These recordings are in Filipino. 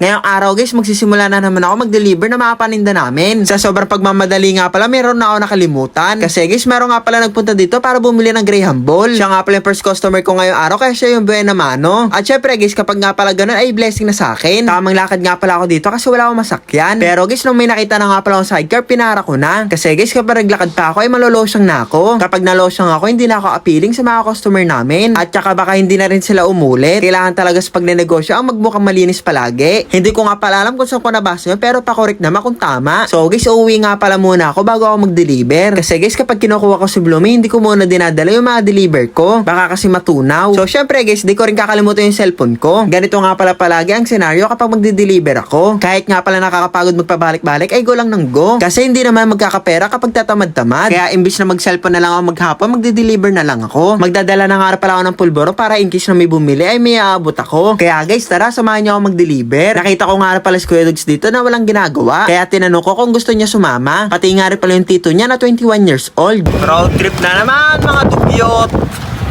Ngayong araw guys, magsisimula na naman ako mag-deliver na mga paninda namin. Sa sobrang pagmamadali nga pala, meron na ako nakalimutan. Kasi guys, meron nga pala nagpunta dito para bumili ng Graham Ball. Siya nga pala yung first customer ko ngayong araw, kaya siya yung buena mano. At syempre guys, kapag nga pala ganun, ay blessing na sa akin. Tamang lakad nga pala ako dito kasi wala akong masakyan. Pero guys, nung may nakita na nga pala akong sidecar, pinara ko na. Kasi guys, kapag naglakad pa ako, ay malolosyang na ako. Kapag nalosyang ako, hindi na ako appealing sa mga customer namin. At saka baka hindi na rin sila umulit. Kailangan talaga sa pagnenegosyo ang magmukhang malinis palagi. Hindi ko nga pala alam kung saan ko nabasa yun, pero pakorek naman kung tama. So guys, uuwi nga pala muna ako bago ako mag-deliver. Kasi guys, kapag kinukuha ko si Bloomy, hindi ko muna dinadala yung mga deliver ko. Baka kasi matunaw. So syempre guys, di ko rin kakalimutan yung cellphone ko. Ganito nga pala palagi ang senaryo kapag magde-deliver ako. Kahit nga pala nakakapagod magpabalik-balik, ay go lang ng go. Kasi hindi naman magkakapera kapag tatamad-tamad. Kaya imbis na mag-cellphone na lang ako maghapon, magde-deliver na lang ako. Magdadala na nga pala ako ng pulboro para in case na may bumili ay may aabot ako. Kaya guys, tara samahan niyo ako mag-deliver. Nakita ko nga pala si Kuya Dugs dito na walang ginagawa. Kaya tinanong ko kung gusto niya sumama. Pati nga rin pala yung tito niya na 21 years old. Road trip na naman mga dugyot!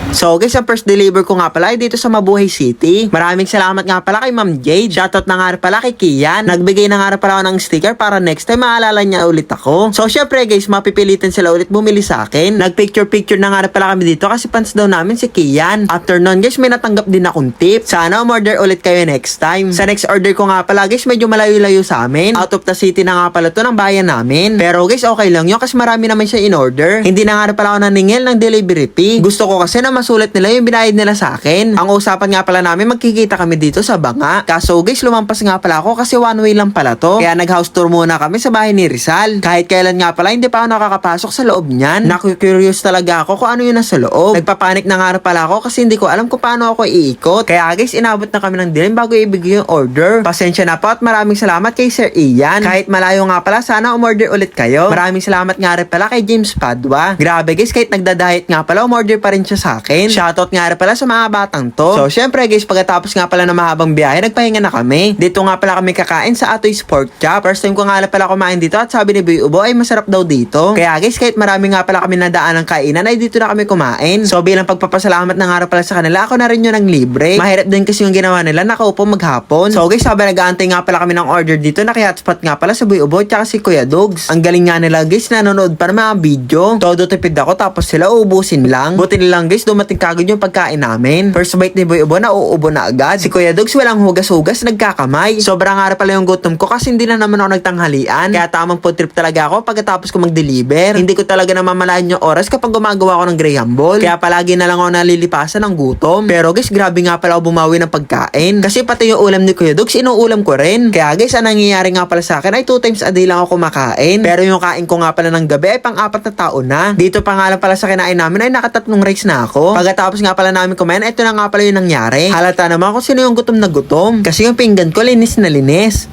So guys, ang first deliver ko nga pala ay dito sa Mabuhay City. Maraming salamat nga pala kay Ma'am Jade. Shoutout na nga pala kay Kian. Nagbigay na nga pala ako ng sticker para next time maalala niya ulit ako. So syempre guys, mapipilitan sila ulit bumili sa akin. Nagpicture-picture na nga pala kami dito kasi fans daw namin si Kian. After nun guys, may natanggap din akong tip. Sana umorder ulit kayo next time. Sa next order ko nga pala guys, medyo malayo-layo sa amin. Out of the city na nga pala to ng bayan namin. Pero guys, okay lang yun kasi marami naman siya in order. Hindi na nga pala ako naningil ng delivery fee. Gusto ko kasi na masulit nila yung binayad nila sa akin. Ang usapan nga pala namin, magkikita kami dito sa banga. Kaso guys, lumampas nga pala ako kasi one way lang pala to. Kaya nag-house tour muna kami sa bahay ni Rizal. Kahit kailan nga pala, hindi pa ako nakakapasok sa loob niyan. Naku-curious talaga ako kung ano yun nasa loob. Nagpapanik na nga pala ako kasi hindi ko alam kung paano ako iikot. Kaya guys, inabot na kami ng dilim bago ibigay yung order. Pasensya na po at maraming salamat kay Sir Ian. Kahit malayo nga pala, sana umorder ulit kayo. Maraming salamat nga pala kay James Padua. Grabe guys, kahit nagda-diet nga pala, umorder pa rin siya sa akin. Shoutout nga pala sa mga batang to. So, syempre guys, pagkatapos nga pala ng mahabang biyahe, nagpahinga na kami. Dito nga pala kami kakain sa Atoy's Pork Chop. First time ko nga pala kumain dito at sabi ni Boy Ubo ay masarap daw dito. Kaya guys, kahit marami nga pala kami nadaan ng kainan, ay dito na kami kumain. So, bilang pagpapasalamat na nga pala sa kanila, ako na rin yun ng libre. Mahirap din kasi yung ginawa nila, nakaupo maghapon. So, guys, sabi nag-aantay nga pala kami ng order dito, naki-hotspot nga pala sa Boy Ubo at si Kuya Dogs. Ang galing nga nila guys, nanonood pa ng mga video. Todo tipid ako tapos sila uubusin lang. Buti nilang guys, dumating kagad yung pagkain namin. First bite ni Boy Ubo na uubo na agad. Si Kuya Dogs walang hugas-hugas, nagkakamay. Sobrang nga pala yung gutom ko kasi hindi na naman ako nagtanghalian. Kaya tamang food trip talaga ako pagkatapos ko mag-deliver. Hindi ko talaga namamalayan yung oras kapag gumagawa ako ng Graham Ball. Kaya palagi na lang ako nalilipasan ng gutom. Pero guys, grabe nga pala ako bumawi ng pagkain. Kasi pati yung ulam ni Kuya Dogs, inuulam ko rin. Kaya guys, ang nangyayari nga pala sa akin ay two times a day lang ako kumakain. Pero yung kain ko nga pala ng gabi ay pang-apat na taon na. Dito pa nga lang pala sa kinain namin ay nakatatlong rice na ako. Pagkatapos nga pala namin kumain, ito na nga pala yung nangyari. Halata naman kung sino yung gutom na gutom. Kasi yung pinggan ko linis na linis.